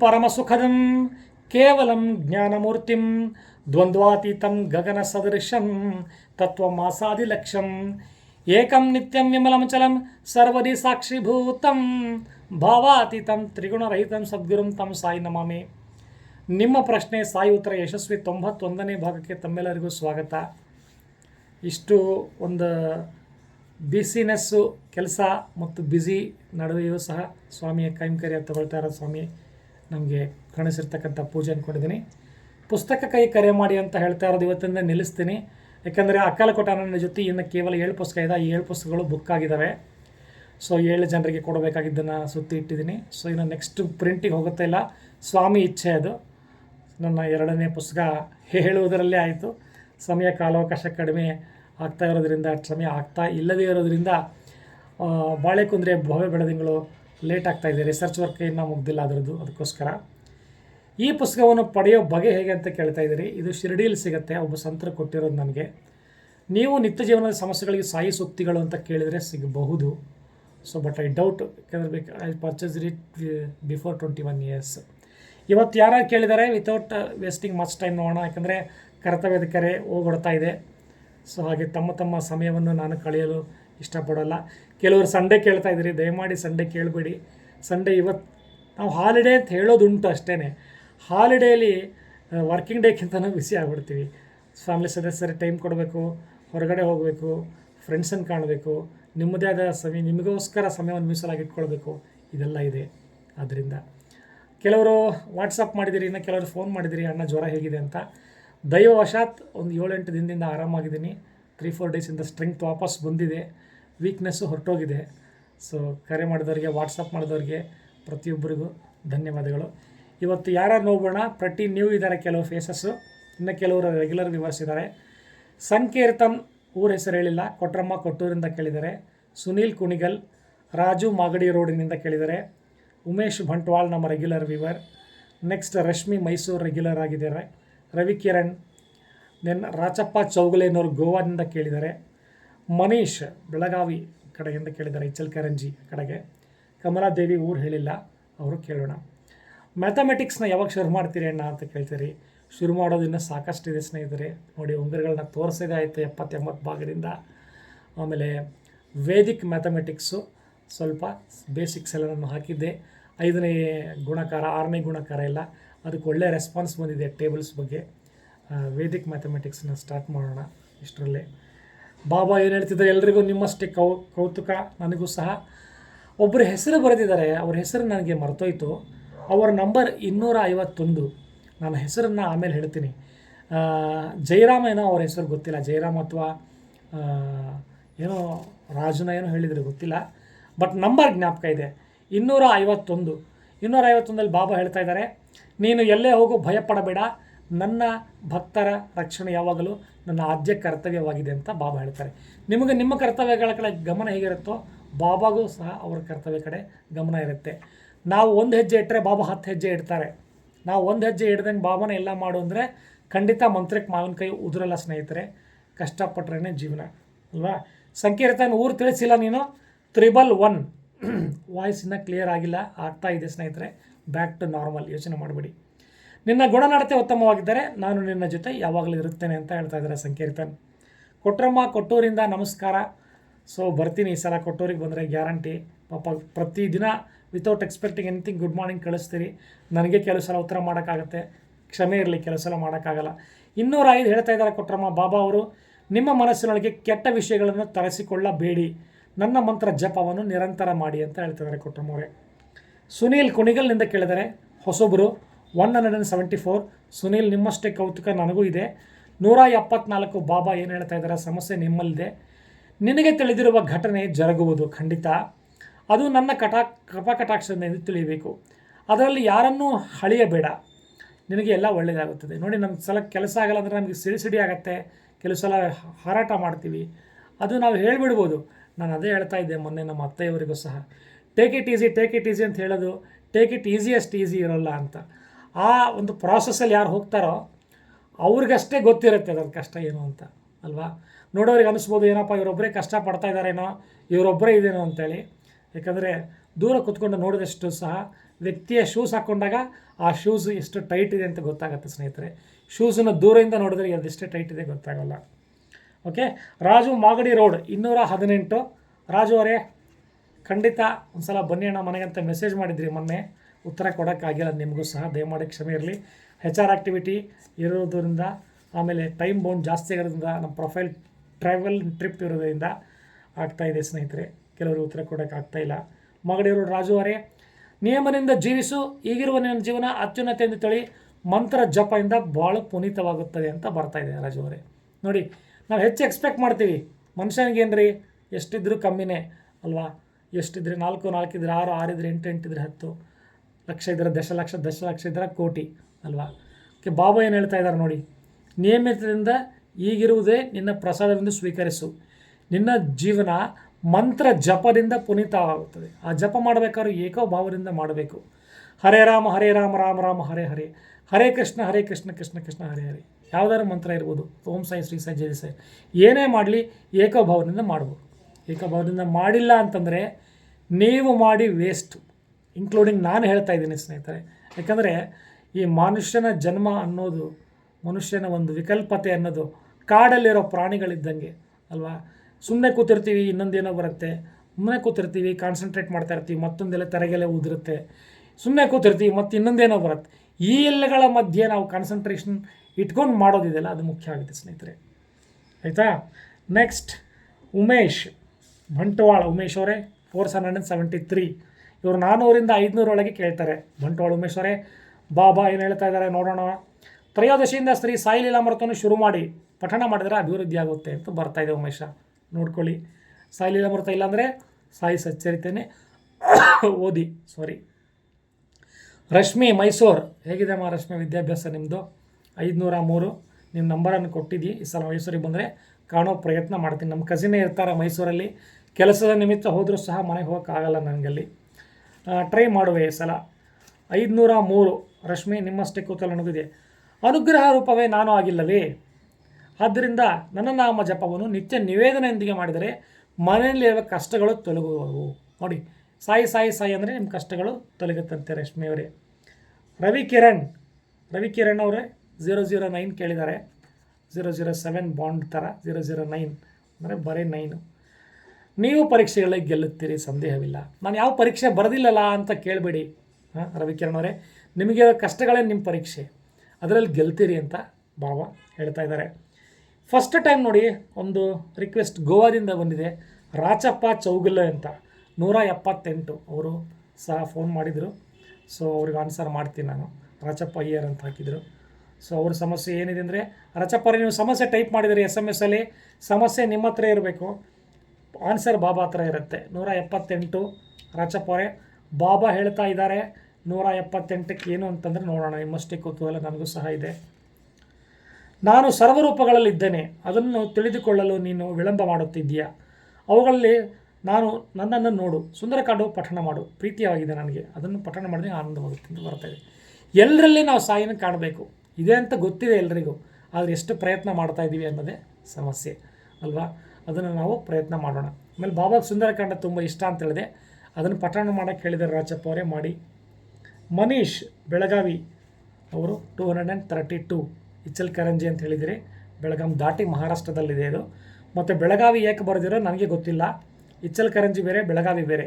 ಪರಮಸುಖದಂ, ಕೇವಲಂ ಜ್ಞಾನಮೂರ್ತಿಂ, ದ್ವಂದ್ವಾತೀತಂ ಗಗನ ಸದೃಶಂ ತತ್ವಮಾಸಾದಿಲಕ್ಷ್ಯಂ ಏಕಂ ನಿತ್ಯಂ ವಿಮಲಂ ಚಲಂ, ಸರ್ವದಿ ಸಾಕ್ಷಿಭೂತಂ, ಭಾವಾತೀತಂ ತ್ರಿಗುಣರಹಿತಂ ಸದ್ಗುರುಂ ತಂ ಸಾಯಿ ನಮಾಮಿ. ನಿಮ್ಮ ಪ್ರಶ್ನೆ ಸಾಯಿ ಉತ್ತರ ಯಶಸ್ವಿ ತೊಂಬತ್ತೊಂದನೇ ಭಾಗಕ್ಕೆ ತಮ್ಮೆಲ್ಲರಿಗೂ ಸ್ವಾಗತ. ಇಷ್ಟು ಒಂದು ಬಿಸಿನೆಸ್ಸು, ಕೆಲಸ ಮತ್ತು ಬ್ಯುಸಿ ನಡುವೆಯೂ ಸಹ ಸ್ವಾಮಿಯ ಕೈಂಕರ್ಯ ತಗೊಳ್ತಾ ಇರೋ ಸ್ವಾಮಿ ನಮಗೆ ಕಾಣಿಸಿರ್ತಕ್ಕಂಥ ಪೂಜೆ ಅಂದ್ಕೊಂಡಿದ್ದೀನಿ ಪುಸ್ತಕ ಕೈ ಕರೆ ಮಾಡಿ ಅಂತ ಹೇಳ್ತಾ ಇರೋದು ಇವತ್ತಿಂದ ನಿಲ್ಲಿಸ್ತೀನಿ. ಯಾಕಂದರೆ ಅಕ್ಕಲಕೋಟ ನನ್ನ ಜೊತೆ ಇನ್ನು ಕೇವಲ ಏಳು ಪುಸ್ತಕ ಇದೆ. ಈ ಏಳು ಪುಸ್ತಕಗಳು ಬುಕ್ ಆಗಿದ್ದಾವೆ ಸೊ ಏಳು ಜನರಿಗೆ ಕೊಡಬೇಕಾಗಿದ್ದನ್ನು ಸುತ್ತಿ ಇಟ್ಟಿದ್ದೀನಿ. ಸೊ ಇನ್ನು ನೆಕ್ಸ್ಟ್ ಪ್ರಿಂಟಿಗೆ ಹೋಗುತ್ತಾ ಇಲ್ಲ. ಸ್ವಾಮಿ ಇಚ್ಛೆ ಅದು. ನನ್ನ ಎರಡನೇ ಪುಸ್ತಕ ಹೇಳುವುದರಲ್ಲೇ ಆಯಿತು. ಸಮಯ ಕಾಲಾವಕಾಶ ಕಡಿಮೆ. ಆಗ್ತಾ ಇರೋದ್ರಿಂದ ಸಮಯ ಆಗ್ತಾ ಇಲ್ಲದೇ ಇರೋದ್ರಿಂದ ಬಾಳೆ ಬಾಳೆಕುಂದ್ರೆ ಭವ್ಯ ಬೆಳದಿಂಗಳು ಲೇಟ್ ಆಗ್ತಾ ಇದೆ. ರಿಸರ್ಚ್ ವರ್ಕ್ ಇನ್ನೂ ಮುಗ್ದಿಲ್ಲ ಅದರದ್ದು, ಅದಕ್ಕೋಸ್ಕರ. ಈ ಪುಸ್ತಕವನ್ನು ಪಡೆಯೋ ಬಗೆ ಹೇಗೆ ಅಂತ ಕೇಳ್ತಾ ಇದ್ದೀರಿ. ಇದು ಶಿರಡಿಯಲ್ಲಿ ಸಿಗುತ್ತೆ, ಒಬ್ಬ ಸಂತರು ಕೊಟ್ಟಿರೋದು ನನಗೆ. ನೀವು ನಿತ್ಯ ಜೀವನದ ಸಮಸ್ಯೆಗಳಿಗೆ ಸಾಯಿ ಸುಕ್ತಿಗಳು ಅಂತ ಕೇಳಿದರೆ ಸಿಗಬಹುದು. ಸೊ ಬಟ್ ಐ ಡೌಟ್ ಯಾಕಂದ್ರೆ ಬೇಕು I purchase it before twenty one years ಇವತ್ತು ಯಾರು ಕೇಳಿದ್ದಾರೆ ವಿತೌಟ್ ವೇಸ್ಟಿಂಗ್ ಮಚ್ ಟೈಮ್ ನೋಡೋಣ. ಯಾಕಂದರೆ ಕರ್ತವ್ಯದ ಕರೆ ಹೋಗೊಡ್ತಾ ಇದೆ. ಸೊ ಹಾಗೆ ತಮ್ಮ ತಮ್ಮ ಸಮಯವನ್ನು ನಾನು ಕಳೆಯಲು ಇಷ್ಟಪಡೋಲ್ಲ. ಕೆಲವರು ಸಂಡೇ ಕೇಳ್ತಾ ಇದ್ದೀರಿ ದಯಮಾಡಿ ಸಂಡೇ ಕೇಳಬೇಡಿ. ಸಂಡೇ ಇವತ್ತು ನಾವು ಹಾಲಿಡೇ ಅಂತ ಹೇಳೋದುಂಟು ಅಷ್ಟೇ ಹಾಲಿಡೇಲಿ ವರ್ಕಿಂಗ್ ಡೇಕ್ಕಿಂತನೂ ಬಿಸಿ ಆಗ್ಬಿಡ್ತೀವಿ. ಫ್ಯಾಮಿಲಿ ಸದಸ್ಯರಿಗೆ ಟೈಮ್ ಕೊಡಬೇಕು, ಹೊರಗಡೆ ಹೋಗಬೇಕು ಫ್ರೆಂಡ್ಸನ್ನು ಕಾಣಬೇಕು, ನಿಮ್ಮದೇ ಆದ ಸಮಯ, ನಿಮಗೋಸ್ಕರ ಸಮಯವನ್ನು ಮೀಸಲಾಗಿ ಇಟ್ಕೊಳ್ಬೇಕು. ಇದೆಲ್ಲ ಇದೆ ಆದ್ದರಿಂದ ಕೆಲವರು ವಾಟ್ಸಪ್ ಮಾಡಿದಿರಿ, ಇನ್ನು ಕೆಲವರು ಫೋನ್ ಮಾಡಿದಿರಿ, ಅಣ್ಣ ಜ್ವರ ಹೇಗಿದೆ ಅಂತ. ದೈವವಶಾತ್ ಒಂದು ಏಳೆಂಟು ದಿನದಿಂದ ಆರಾಮಾಗಿದ್ದೀನಿ. ತ್ರೀ ಫೋರ್ ಡೇಸಿಂದ ಸ್ಟ್ರೆಂಗ್ತ್ ವಾಪಸ್ ಬಂದಿದೆ. ವೀಕ್ನೆಸ್ಸು ಹೊರಟೋಗಿದೆ. ಸೊ ಕರೆ ಮಾಡಿದವ್ರಿಗೆ ವಾಟ್ಸಪ್ ಮಾಡಿದವ್ರಿಗೆ ಪ್ರತಿಯೊಬ್ಬರಿಗೂ ಧನ್ಯವಾದಗಳು. ಇವತ್ತು ಯಾರು ನೋಡೋಣ ಪ್ರತಿ ನ್ಯೂ ಇದ್ದಾರೆ ಕೆಲವು ಫೇಸಸ್ಸು ಇನ್ನು ಕೆಲವರು ರೆಗ್ಯುಲರ್ ವಿವರ್ಸ್ ಇದ್ದಾರೆ ಸಂಕೀರ್ತನ್ ಊರ ಹೆಸರು ಹೇಳಿಲ್ಲ. ಕೊಟ್ರಮ್ಮ ಕೊಟ್ಟೂರಿಂದ ಕೇಳಿದ್ದಾರೆ. ಸುನೀಲ್ ಕುಣಿಗಲ್, ರಾಜು ಮಾಗಡಿ ರೋಡಿನಿಂದ ಕೇಳಿದ್ದಾರೆ. ಉಮೇಶ್ ಭಂಟ್ವಾಳ್ ನಮ್ಮ regular viewer next Rashmi Mysuru regular ಆಗಿದ್ದಾರೆ. ರವಿಕಿರಣ್ ದೆನ್ ರಾಚಪ್ಪ ಚೌಗಲೇನವರು ಗೋವಾದಿಂದ ಕೇಳಿದ್ದಾರೆ. ಮನೀಶ್ ಬೆಳಗಾವಿ ಕಡೆಯಿಂದ ಕೇಳಿದ್ದಾರೆ, ಇಚಲ್ಕರಂಜಿ ಕಡೆಗೆ. ಕಮಲಾದೇವಿ ಊರು ಹೇಳಿಲ್ಲ, ಅವರು ಕೇಳೋಣ. ಮ್ಯಾಥಮೆಟಿಕ್ಸ್ನ ಯಾವಾಗ ಶುರು ಮಾಡ್ತೀರಿ ಅಣ್ಣ ಅಂತ ಕೇಳ್ತೀರಿ. ಶುರು ಮಾಡೋದು ಸಾಕಷ್ಟು ಸಾಕಷ್ಟಿದೆ ಸ್ನೇಹಿತರೆ. ನೋಡಿ ಉಂಗುರಗಳನ್ನ ತೋರಿಸಿದೆ ಆಯಿತು ಎಪ್ಪತ್ತೆಂಬತ್ತು ಭಾಗದಿಂದ. ಆಮೇಲೆ ವೇದಿಕ್ ಮ್ಯಾಥಮೆಟಿಕ್ಸು, ಸ್ವಲ್ಪ ಬೇಸಿಕ್ಸ್ ಎಲ್ಲ ನಾನು ಹಾಕಿದ್ದೆ. ಐದನೇ ಗುಣಕಾರ, ಆರನೇ ಗುಣಕಾರ ಎಲ್ಲ ಅದಕ್ಕೆ ಒಳ್ಳೆಯ ರೆಸ್ಪಾನ್ಸ್ ಬಂದಿದೆ ಟೇಬಲ್ಸ್ ಬಗ್ಗೆ. ವೇದಿಕ್ ಮ್ಯಾಥಮೆಟಿಕ್ಸ್ನ ಸ್ಟಾರ್ಟ್ ಮಾಡೋಣ ಇಷ್ಟರಲ್ಲೇ. ಬಾಬಾ ಏನು ಹೇಳ್ತಿದ್ದಾರೆ? ಎಲ್ರಿಗೂ ನಿಮ್ಮಷ್ಟೇ ಕೌ, ಕೌತುಕ, ನನಗೂ ಸಹ. ಒಬ್ಬರು ಹೆಸರು ಬರೆದಿದ್ದಾರೆ, ಅವ್ರ ಹೆಸರು ನನಗೆ ಮರ್ತೋಯ್ತು. ಅವರ ನಂಬರ್ ಇನ್ನೂರ ಐವತ್ತೊಂದು ನಾನು ಹೆಸರನ್ನು ಆಮೇಲೆ ಹೇಳ್ತೀನಿ. ಜಯರಾಮ ಏನೋ ಅವ್ರ ಹೆಸರು ಗೊತ್ತಿಲ್ಲ. ಜಯರಾಮ್ ಅಥವಾ ಏನೋ ರಾಜನ ಏನೋ ಹೇಳಿದರೆ, ಗೊತ್ತಿಲ್ಲ. ಬಟ್ ನಂಬರ್ ಜ್ಞಾಪಕ ಇದೆ. ಇನ್ನೂರ ಐವತ್ತೊಂದು ಇನ್ನೂರ ಐವತ್ತೊಂದಲ್ಲಿ ಬಾಬಾ ಹೇಳ್ತಾ ಇದ್ದಾರೆ, ನೀನು ಎಲ್ಲೇ ಹೋಗು ಭಯಪಡಬೇಡ. ನನ್ನ ಭಕ್ತರ ರಕ್ಷಣೆ ಯಾವಾಗಲೂ ನನ್ನ ಆದ್ಯ ಕರ್ತವ್ಯವಾಗಿದೆ ಅಂತ ಬಾಬಾ ಹೇಳ್ತಾರೆ. ನಿಮಗೆ ನಿಮ್ಮ ಕರ್ತವ್ಯಗಳ ಕಡೆ ಗಮನ ಹೇಗಿರುತ್ತೋ ಬಾಬಾಗೂ ಸಹ ಅವರ ಕರ್ತವ್ಯ ಕಡೆ ಗಮನ ಇರುತ್ತೆ. ನಾವು ಒಂದು ಹೆಜ್ಜೆ ಇಟ್ಟರೆ ಬಾಬಾ ಹತ್ತು ಹೆಜ್ಜೆ ಇಡ್ತಾರೆ. ನಾವು ಒಂದು ಹೆಜ್ಜೆ ಹಿಡ್ದಂಗೆ ಬಾಬಾನ ಎಲ್ಲ ಮಾಡು ಅಂದರೆ ಖಂಡಿತ ಮಂತ್ರಕ್ಕೆ ಮಾವಿನಕಾಯಿ ಉದುರಲ್ಲ ಸ್ನೇಹಿತರೆ. ಕಷ್ಟಪಟ್ರೇ ಜೀವನ, ಅಲ್ವಾ? ಸಂಕೀರ್ತನ ಊರು ತಿಳಿಸಿಲ್ಲ ನೀನು? Triple one. ವಾಯ್ಸ್ ಇನ್ನೂ ಕ್ಲಿಯರ್ ಆಗಿಲ್ಲ, ಆಗ್ತಾ ಇದೆ ಸ್ನೇಹಿತರೆ. ಬ್ಯಾಕ್ ಟು ನಾರ್ಮಲ್ ಯೋಚನೆ ಮಾಡಬೇಡಿ. ನಿನ್ನ ಗುಣನಡತೆ ಉತ್ತಮವಾಗಿದ್ದರೆ ನಾನು ನಿನ್ನ ಜೊತೆ ಯಾವಾಗಲೂ ಇರುತ್ತೇನೆ ಅಂತ ಹೇಳ್ತಾ ಇದ್ದಾರೆ ಸಂಕೀರ್ತನ್. ಕೊಟ್ರಮ್ಮ, ಕೊಟ್ಟೂರಿಂದ ನಮಸ್ಕಾರ. ಸೊ ಬರ್ತೀನಿ ಈ ಸಲ ಕೊಟ್ಟೂರಿಗೆ ಬಂದರೆ ಗ್ಯಾರಂಟಿ ಪಾಪ ಪ್ರತಿದಿನ without expecting anything good morning ಕಳಿಸ್ತೀರಿ. ನನಗೆ ಕೆಲವು ಸಲ ಉತ್ತರ ಮಾಡೋಕ್ಕಾಗತ್ತೆ. ಕ್ಷಮೆ ಇರಲಿ, ಕೆಲವು ಸಲ ಮಾಡೋಕ್ಕಾಗಲ್ಲ. ಇನ್ನೂರ ಐದು ಹೇಳ್ತಾ ಇದ್ದಾರೆ ಕೊಟ್ರಮ್ಮ, ಬಾಬಾ ಅವರು, ನಿಮ್ಮ ಮನಸ್ಸಿನೊಳಗೆ ಕೆಟ್ಟ ವಿಷಯಗಳನ್ನು ತರಿಸಿಕೊಳ್ಳಬೇಡಿ. ನನ್ನ ಮಂತ್ರ ಜಪವನ್ನು ನಿರಂತರ ಮಾಡಿ ಅಂತ ಹೇಳ್ತಿದ್ದಾರೆ ಅವರೇ ಸುನೀಲ್ ಕುಣಿಗಲ್ನಿಂದ ಕೇಳಿದರೆ ಹೊಸೊಬ್ಬರು one hundred and seventy four Sunil ನಿಮ್ಮಷ್ಟೇ ಕೌತುಕ ನನಗೂ ಇದೆ. ನೂರ ಎಪ್ಪತ್ನಾಲ್ಕು ಬಾಬಾ ಏನು ಹೇಳ್ತಾ ಇದ್ದಾರೆ? ಸಮಸ್ಯೆ ನಿಮ್ಮಲ್ಲಿದೆ. ನಿನಗೆ ತಿಳಿದಿರುವ ಘಟನೆ ಜರುಗುವುದು ಖಂಡಿತ. ಅದು ನನ್ನ ಕಟಾ, ಕಪಕಟಾಕ್ಷದಿಂದ ತಿಳಿಯಬೇಕು. ಅದರಲ್ಲಿ ಯಾರನ್ನೂ ಹಳಿಯಬೇಡ ನಿನಗೆ ಎಲ್ಲ ಒಳ್ಳೆಯದಾಗುತ್ತದೆ ನೋಡಿ ನಮ್ಮ ಸಲ ಕೆಲಸ ಆಗಲ್ಲ ಅಂದರೆ ನಮಗೆ ಸಿಡಿ ಸಿಡಿ ಆಗುತ್ತೆ. ಕೆಲವು ಸಲ ಹಾರಾಟ ಮಾಡ್ತೀವಿ. ಅದು ನಾವು ಹೇಳಿಬಿಡ್ಬೋದು. ನಾನು ಅದೇ ಹೇಳ್ತಾ ಇದ್ದೆ ಮೊನ್ನೆ ನಮ್ಮ ಅತ್ತೆಯವರಿಗೂ ಸಹ take it easy take it easy ಅಂತ ಹೇಳೋದು ಟೇಕ್ ಇಟ್ ಈಸಿಯಸ್ಟ್ ಈಸಿ ಇರೋಲ್ಲ ಅಂತ. ಆ ಒಂದು ಪ್ರಾಸೆಸ್ಸಲ್ಲಿ ಯಾರು ಹೋಗ್ತಾರೋ, ಅವ್ರಿಗಷ್ಟೇ ಗೊತ್ತಿರುತ್ತೆ ಅದ್ರ ಕಷ್ಟ ಏನು ಅಂತ, ಅಲ್ವಾ? ನೋಡೋರಿಗೆ ಅನಿಸ್ಬೋದು, ಏನಪ್ಪ ಇವರೊಬ್ಬರೇ ಕಷ್ಟ ಪಡ್ತಾ ಇದ್ದಾರೇನೋ ಇವರೊಬ್ಬರೇ ಇದೇನೋ ಅಂತೇಳಿ. ಯಾಕಂದರೆ ದೂರ ಕೂತ್ಕೊಂಡು ನೋಡಿದಷ್ಟು ಸಹ ವ್ಯಕ್ತಿಯ ಶೂಸ್ ಹಾಕ್ಕೊಂಡಾಗ ಆ ಶೂಸ್ ಎಷ್ಟು ಟೈಟ್ ಇದೆ ಅಂತ ಗೊತ್ತಾಗುತ್ತೆ ಸ್ನೇಹಿತರೆ. ಶೂಸನ್ನು ದೂರದಿಂದ ನೋಡಿದ್ರೆ ಅದೆಷ್ಟೇ ಟೈಟ್ ಇದೆ ಗೊತ್ತಾಗಲ್ಲ. ಓಕೆ? ರಾಜು ಮಾಗಡಿ ರೋಡ್, ಇನ್ನೂರ ಹದಿನೆಂಟು. ರಾಜು ಅವರೇ, ಖಂಡಿತ ಒಂದ್ಸಲ ಬನ್ನಿ ಅಣ್ಣ ಮನೆಗೆ ಅಂತ ಮೆಸೇಜ್ ಮಾಡಿದ್ರಿ ಮೊನ್ನೆ. ಉತ್ತರ ಕೊಡೋಕ್ಕಾಗಿಲ್ಲ ನಿಮಗೂ ಸಹ ದಯಮಾಡಿ ಕ್ಷಮೆ ಇರಲಿ. ಹೆಚ್ ಆರ್ ಆ್ಯಕ್ಟಿವಿಟಿ ಇರೋದರಿಂದ, ಆಮೇಲೆ ಟೈಮ್ ಬೌಂಡ್ ಜಾಸ್ತಿ ಆಗಿರೋದ್ರಿಂದ, ನಮ್ಮ ಪ್ರೊಫೈಲ್ ಟ್ರಾವೆಲ್ ಟ್ರಿಪ್ ಇರೋದ್ರಿಂದ ಆಗ್ತಾಯಿದೆ ಸ್ನೇಹಿತರೆ. ಕೆಲವರು ಉತ್ತರ ಕೊಡೋಕ್ಕಾಗ್ತಾಯಿಲ್ಲ ಮಗಡಿಯವರು ರಾಜು ಅವರೇ, ನಿಯಮದಿಂದ ಜೀವಿಸು, ಈಗಿರುವ ನಿನ್ನ ಜೀವನ ಅತ್ಯುನ್ನತ ಎಂದು ತಿಳಿ, ಮಂತ್ರ ಜಪದಿಂದ ಭಾಳ ಪುನೀತವಾಗುತ್ತದೆ ಅಂತ ಬರ್ತಾ ಇದೆ ರಾಜು ಅವರೇ. ನೋಡಿ ನಾವು ಹೆಚ್ಚು ಎಕ್ಸ್ಪೆಕ್ಟ್ ಮಾಡ್ತೀವಿ. ಮನುಷ್ಯನಿಗೇನು ಎಷ್ಟಿದ್ರೂ ಕಮ್ಮಿನೇ, ಅಲ್ವಾ? ಎಷ್ಟಿದ್ರೆ ನಾಲ್ಕು, ನಾಲ್ಕಿದ್ರೆ ಆರು, ಆರಿದ್ರೆ ಎಂಟು, ಎಂಟಿದ್ರೆ ಹತ್ತು. ಲಕ್ಷ ಇದ್ರೆ ದಶಲಕ್ಷ ದಶಲಕ್ಷ ಇದ್ರೆ ಕೋಟಿ, ಅಲ್ವಾ? ಓಕೆ, ಬಾಬಾ ಏನು ಹೇಳ್ತಾ ಇದ್ದಾರೆ ನೋಡಿ. ನಿಯಮಿತದಿಂದ ಈಗಿರುವುದೇ ನಿನ್ನ ಪ್ರಸಾದವೆಂದು ಸ್ವೀಕರಿಸು. ನಿನ್ನ ಜೀವನ ಮಂತ್ರ ಜಪದಿಂದ ಪುನೀತವಾಗುತ್ತದೆ. ಆ ಜಪ ಮಾಡಬೇಕಾದ್ರೂ ಏಕೋ ಭಾವದಿಂದ ಮಾಡಬೇಕು. ಹರೇ ರಾಮ ಹರೇ ರಾಮ ರಾಮ ರಾಮ, ಹರೇ ಹರೇ. ಹರೇ ಕೃಷ್ಣ ಹರೇ ಕೃಷ್ಣ ಕೃಷ್ಣ ಕೃಷ್ಣ, ಹರೇ ಹರೇ. ಯಾವ್ದಾದ್ರು ಮಂತ್ರ ಇರ್ಬೋದು. ಓಂ ಸಾಯಿ, ಶ್ರೀ ಸಾಯಿ ಜಯ ಸಾಯಿ. ಏನೇ ಮಾಡಲಿ ಏಕಭಾವದಿಂದ ಮಾಡ್ಬೋದು. ಏಕಭಾವದಿಂದ ಮಾಡಿಲ್ಲ ಅಂತಂದರೆ ನೀವು ಮಾಡಿ ವೇಸ್ಟು ಇನ್ಕ್ಲೂಡಿಂಗ್ ನಾನು ಹೇಳ್ತಾ ಇದ್ದೀನಿ ಸ್ನೇಹಿತರೆ. ಯಾಕಂದರೆ ಈ ಮನುಷ್ಯನ ಜನ್ಮ ಅನ್ನೋದು, ಮನುಷ್ಯನ ಒಂದು ವಿಕಲ್ಪತೆ ಅನ್ನೋದು ಕಾಡಲ್ಲಿರೋ ಪ್ರಾಣಿಗಳಿದ್ದಂಗೆ, ಅಲ್ವಾ? ಸುಮ್ಮನೆ ಕೂತಿರ್ತೀವಿ, ಇನ್ನೊಂದೇನೋ ಬರುತ್ತೆ. ಸುಮ್ಮನೆ ಕೂತಿರ್ತೀವಿ ಕಾನ್ಸಂಟ್ರೇಟ್ ಮಾಡ್ತಾ ಇರ್ತೀವಿ, ಮತ್ತೊಂದೆಲ್ಲ ತರಗೆಲೆ ಉದುರುತ್ತೆ. ಸುಮ್ಮನೆ ಕೂತಿರ್ತೀವಿ ಮತ್ತು ಇನ್ನೊಂದೇನೋ ಬರುತ್ತೆ. ಈ ಎಲ್ಲಗಳ ಮಧ್ಯೆ ನಾವು ಕಾನ್ಸಂಟ್ರೇಷನ್ ಇಟ್ಕೊಂಡು ಮಾಡೋದಿದೆಯಲ್ಲ ಅದು ಮುಖ್ಯ ಆಗುತ್ತೆ ಸ್ನೇಹಿತರೆ. ಆಯಿತಾ? ನೆಕ್ಸ್ಟ್ ಉಮೇಶ್ ಬಂಟ್ವಾಳ, ಉಮೇಶ್ ಅವರೇ ಫೋರ್ ಹಂಡ್ರೆಡ್ ಸೆವೆಂಟಿ ತ್ರೀ ಇವರು ನಾನ್ನೂರಿಂದ ಐದುನೂರೊಳಗೆ ಕೇಳ್ತಾರೆ. ಬಂಟ್ವಾಳ, ಉಮೇಶ್ ಅವರೇ, ಬಾಬಾ ಏನು ಹೇಳ್ತಾ ಇದ್ದಾರೆ ನೋಡೋಣ. ತ್ರಯೋದಶಿಯಿಂದ ಸ್ತ್ರೀ ಸಾಯಿ ಲೀಲಾಮೃತವನ್ನು ಶುರು ಮಾಡಿ, ಪಠಣ ಮಾಡಿದರೆ ಅಭಿವೃದ್ಧಿ ಆಗುತ್ತೆ ಅಂತ ಬರ್ತಾ ಇದೆ ಉಮೇಶ. ನೋಡ್ಕೊಳ್ಳಿ. ಸಾಯಿ ಲೀಲಾಮೃತ ಇಲ್ಲಾಂದರೆ ಸಾಯಿ ಸಚ್ಚರಿತೇನೆ. ಓದಿ ಸಾರಿ ರಶ್ಮಿ ಮೈಸೂರು, ಹೇಗಿದೆ ಅಮ್ಮ ರಶ್ಮಿ ವಿದ್ಯಾಭ್ಯಾಸ ನಿಮ್ಮದು ಐದುನೂರ ಮೂರು ನಿಮ್ಮ ನಂಬರನ್ನು ಕೊಟ್ಟಿದ್ದೀ. ಈ ಸಲ ಮೈಸೂರಿಗೆ ಬಂದರೆ ಕಾಣೋ ಪ್ರಯತ್ನ ಮಾಡ್ತೀನಿ. ನಮ್ಮ ಕಸಿನೇ ಇರ್ತಾರೆ ಮೈಸೂರಲ್ಲಿ. ಕೆಲಸದ ನಿಮಿತ್ತ ಹೋದರೂ ಸಹ ಮನೆಗೆ ಹೋಗೋಕ್ಕಾಗಲ್ಲ ನನಗಲ್ಲಿ. ಟ್ರೈ ಮಾಡುವೆ ಈ ಸಲ. ಐದುನೂರ ಮೂರು ರಶ್ಮಿ, ನಿಮ್ಮಷ್ಟೇ ಕೂತಲು ನನಗಿದೆ ಅನುಗ್ರಹ ರೂಪವೇ ನಾನು ಆಗಿಲ್ಲವೇ? ಆದ್ದರಿಂದ ನನ್ನ ನಾಮ ಜಪವನ್ನು ನಿತ್ಯ ನಿವೇದನೆಯೊಂದಿಗೆ ಮಾಡಿದರೆ ಮನೆಯಲ್ಲಿರುವ ಕಷ್ಟಗಳು ತೊಲಗುವವು. ನೋಡಿ, ಸಾಯಿ ಸಾಯಿ ಸಾಯಿ ಅಂದರೆ ನಿಮ್ಮ ಕಷ್ಟಗಳು ತೊಲಗುತ್ತಂತೆ ರಶ್ಮಿಯವರೇ. ರವಿಕಿರಣ್. ರವಿ ಕಿರಣ್ ರವಿ ಕಿರಣ್ ಅವರೇ ಝೀರೋ ಝೀರೋ ನೈನ್ ಕೇಳಿದ್ದಾರೆ. ಝೀರೋ ಝೀರೋ ಸೆವೆನ್ ಬಾಂಡ್ ಥರ ಝೀರೋ ಝೀರೋ ನೈನ್ ಅಂದರೆ ಬರೀ ನೈನು. ನೀವು ಪರೀಕ್ಷೆಗಳಿಗೆ ಗೆಲ್ಲುತ್ತೀರಿ, ಸಂದೇಹವಿಲ್ಲ. ನಾನು ಯಾವ ಪರೀಕ್ಷೆ ಬರೆದಿಲ್ಲಲ್ಲ ಅಂತ ಕೇಳಬೇಡಿ, ಹಾಂ, ರವಿಕಿರಣ್ ಅವರೇ. ನಿಮಗೆ ಕಷ್ಟಗಳೇ ನಿಮ್ಮ ಪರೀಕ್ಷೆ. ಅದರಲ್ಲಿ ಗೆಲ್ತೀರಿ ಅಂತ ಬಾಬಾ ಹೇಳ್ತಾ ಇದ್ದಾರೆ. ಫಸ್ಟ್ ಟೈಮ್ ನೋಡಿ ಒಂದು ರಿಕ್ವೆಸ್ಟ್ ಗೋವಾದಿಂದ ಬಂದಿದೆ. ರಾಚಪ್ಪ ಚೌಗಲ್ಲ ಅಂತ. ನೂರ ಎಪ್ಪತ್ತೆಂಟು ಅವರು ಸಹ ಫೋನ್ ಮಾಡಿದರು. ಸೊ ಅವ್ರಿಗೆ ಆನ್ಸರ್ ಮಾಡ್ತೀನಿ ನಾನು. ರಾಚಪ್ಪ ಅಯ್ಯರ್ ಅಂತ ಹಾಕಿದರು. ಸೊ ಅವ್ರ ಸಮಸ್ಯೆ ಏನಿದೆ ಅಂದರೆ ರಚಪ್ಪರೇ ನೀವು ಸಮಸ್ಯೆ ಟೈಪ್ ಮಾಡಿದರೆ ಎಸ್ ಎಂ ಎಸ್ಸಲ್ಲಿ ಸಮಸ್ಯೆ ನಿಮ್ಮ ಹತ್ರ ಇರಬೇಕು. ಆನ್ಸರ್ ಬಾಬಾ ಹತ್ರ ಇರುತ್ತೆ. ನೂರ ಎಪ್ಪತ್ತೆಂಟು ರಚಪ್ಪರೆ ಬಾಬಾ ಹೇಳ್ತಾ ಇದ್ದಾರೆ, ನೂರ ಎಪ್ಪತ್ತೆಂಟಕ್ಕೆ ಏನು ಅಂತಂದರೆ ನೋಡೋಣ. ನಿಮ್ಮಷ್ಟೇ ಕುತೂಹಲ ನನಗೂ ಸಹ ಇದೆ. ನಾನು ಸರ್ವರೂಪಗಳಲ್ಲಿದ್ದೇನೆ. ಅದನ್ನು ತಿಳಿದುಕೊಳ್ಳಲು ನೀನು ವಿಳಂಬ ಮಾಡುತ್ತಿದ್ದೀಯಾ. ಅವುಗಳಲ್ಲಿ ನಾನು ನನ್ನನ್ನು ನೋಡು. ಸುಂದರಕಾಂಡು ಪಠಣ ಮಾಡು. ಪ್ರೀತಿಯಾಗಿದೆ ನನಗೆ. ಅದನ್ನು ಪಠಣ ಮಾಡಿದ್ರೆ ಆನಂದವಾಗುತ್ತೆ ಅಂತ ಬರ್ತಾ ಇದೆ ಎಲ್ಲರಲ್ಲಿ ನಾವು ಸಾಯಿನ ಕಾಣಬೇಕು. ಇದೆ ಅಂತ ಗೊತ್ತಿದೆ ಎಲ್ರಿಗೂ. ಆದರೆ ಎಷ್ಟು ಪ್ರಯತ್ನ ಮಾಡ್ತಾ ಇದ್ದೀವಿ ಅನ್ನೋದೇ ಸಮಸ್ಯೆ, ಅಲ್ವಾ? ಅದನ್ನು ನಾವು ಪ್ರಯತ್ನ ಮಾಡೋಣ. ಆಮೇಲೆ ಬಾಬಾ ಸುಂದರಕಾಂಡ ತುಂಬ ಇಷ್ಟ ಅಂತ ಹೇಳಿದೆ. ಅದನ್ನು ಪಠಣ ಮಾಡೋಕ್ಕೆ ಹೇಳಿದ್ದಾರೆ ರಾಜಪ್ಪ ಅವರೇ, ಮಾಡಿ. ಮನೀಶ್ ಬೆಳಗಾವಿ ಅವರು two hundred and thirty two Ichalkaranji ಅಂತ ಹೇಳಿದಿರಿ. ಬೆಳಗಾಂ ದಾಟಿ ಮಹಾರಾಷ್ಟ್ರದಲ್ಲಿದೆ ಇದು. ಮತ್ತು ಬೆಳಗಾವಿ ಏಕೆ ಬರೆದಿರೋ ನನಗೆ ಗೊತ್ತಿಲ್ಲ. ಇಚ್ಚಲ್ ಕರಂಜಿ ಬೇರೆ, ಬೆಳಗಾವಿ ಬೇರೆ.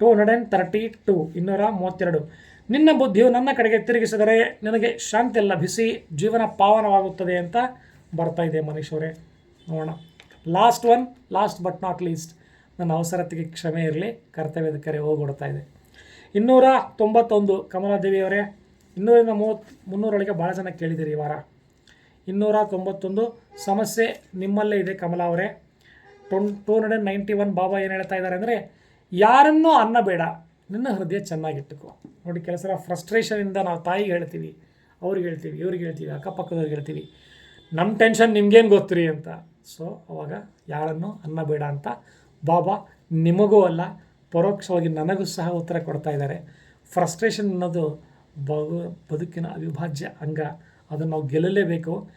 Two hundred and thirty two ಇನ್ನೂರ ಮೂವತ್ತೆರಡು. ನಿನ್ನ ಬುದ್ಧಿಯು ನನ್ನ ಕಡೆಗೆ ತಿರುಗಿಸಿದರೆ ನಿನಗೆ ಶಾಂತಿ ಲಭಿಸಿ ಜೀವನ ಪಾವನವಾಗುತ್ತದೆ ಅಂತ ಬರ್ತಾ ಇದೆ ಮನೀಶ್ ಅವರೇ. ನೋಡೋಣ. Last one last but not least ನನ್ನ ಅವಸರತೆಗೆ ಕ್ಷಮೆ ಇರಲಿ, ಕರ್ತವ್ಯದ ಕರೆ ಹೋಗ್ಬಿಡ್ತಾ ಇದೆ. ಇನ್ನೂರ ತೊಂಬತ್ತೊಂದು ಕಮಲಾದೇವಿಯವರೇ ಇನ್ನೂರಿಂದ ಮೂವತ್ತು, ಮುನ್ನೂರೊಳಗೆ ಭಾಳ ಜನ ಕೇಳಿದ್ದೀರಿ ಈ ವಾರ. ಇನ್ನೂರ ತೊಂಬತ್ತೊಂದು, ಸಮಸ್ಯೆ ನಿಮ್ಮಲ್ಲೇ ಇದೆ ಕಮಲ ಅವರೇ. ಟೊನ್ two hundred ninety one Baba ಏನು ಹೇಳ್ತಾ ಇದ್ದಾರೆ ಅಂದರೆ, ಯಾರನ್ನೂ ಅನ್ನಬೇಡ ನಿನ್ನ ಹೃದಯ ಚೆನ್ನಾಗಿಟ್ಟುಕೋ. ನೋಡಿ ಕೆಲಸ ಫ್ರಸ್ಟ್ರೇಷನಿಂದ ನಾವು ತಾಯಿಗೆ ಹೇಳ್ತೀವಿ, ಅವ್ರಿಗೆ ಹೇಳ್ತೀವಿ, ಇವ್ರಿಗೆ ಹೇಳ್ತೀವಿ, ಅಕ್ಕಪಕ್ಕದವ್ರಿಗೆ ಹೇಳ್ತೀವಿ ನಮ್ಮ ಟೆನ್ಷನ್ ನಿಮ್ಗೇನು ಗೊತ್ತ್ರಿ? ಅಂತ. ಸೊ ಅವಾಗ ಯಾರನ್ನು ಅನ್ನಬೇಡ ಅಂತ ಬಾಬಾ ನಿಮಗೂ ಅಲ್ಲ, ಪರೋಕ್ಷವಾಗಿ ನನಗೂ ಸಹ ಉತ್ತರ ಕೊಡ್ತಾ ಇದ್ದಾರೆ. ಫ್ರಸ್ಟ್ರೇಷನ್ ಅನ್ನೋದು ಬಗು ಬದುಕಿನ ಅವಿಭಾಜ್ಯ ಅಂಗ. ಅದನ್ನು ನಾವು ಗೆಲ್ಲಲೇಬೇಕು.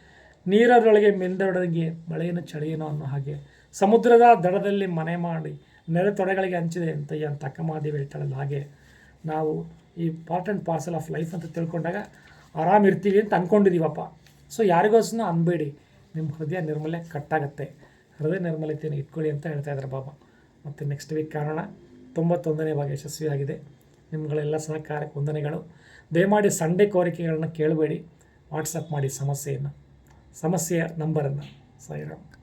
ನೀರದೊಳಗೆ ಮೆಂದೊಡಗಿ ಮಳೆಯನ್ನು ಚಳಿಯೇನೋ ಅನ್ನೋ ಹಾಗೆ. ಸಮುದ್ರದ ದಡದಲ್ಲಿ ಮನೆ ಮಾಡಿ ನೆರೆ ತೊಡೆಗಳಿಗೆ ಹಂಚಿದೆ ಅಂತ ತಕ್ಕ ಅಕ್ಕಮಾದೇವಿ ಹೇಳ್ತಾಳಲ್ಲ ಹಾಗೆ. ನಾವು ಈ part and parcel of life ಅಂತ ತಿಳ್ಕೊಂಡಾಗ ಆರಾಮಿರ್ತೀವಿ ಅಂತ ಅಂದ್ಕೊಂಡಿದ್ದೀವಪ್ಪ ಸೊ ಯಾರಿಗೋಸ್ಕರ ಅನ್ಬೇಡಿ. ನಿಮ್ಮ ಹೃದಯ ನಿರ್ಮಲೆ ಕಟ್ಟಾಗತ್ತೆ. ಹೃದಯ ನಿರ್ಮಲತೆಯನ್ನು ಇಟ್ಕೊಳ್ಳಿ ಅಂತ ಹೇಳ್ತಾ ಇದ್ದಾರೆ ಬಾಬಾ ಮತ್ತು ನೆಕ್ಸ್ಟ್ ವೀಕ್ ಕಾರಣ ತೊಂಬತ್ತೊಂದನೇ ಭಾಗ ಯಶಸ್ವಿಯಾಗಿದೆ. ನಿಮ್ಗಳೆಲ್ಲ ಸಹಕಾರಕ್ಕೆ ವಂದನೆಗಳು. ದಯಮಾಡಿ ಸಂಡೇ ಕೋರಿಕೆಗಳನ್ನ ಕೇಳಬೇಡಿ. ವಾಟ್ಸಪ್ ಮಾಡಿ ಸಮಸ್ಯೆಯನ್ನು. ಸಮಸ್ಯೆಯ ನಂಬರನ್ನು ಸಾಯಿರಾಮ್.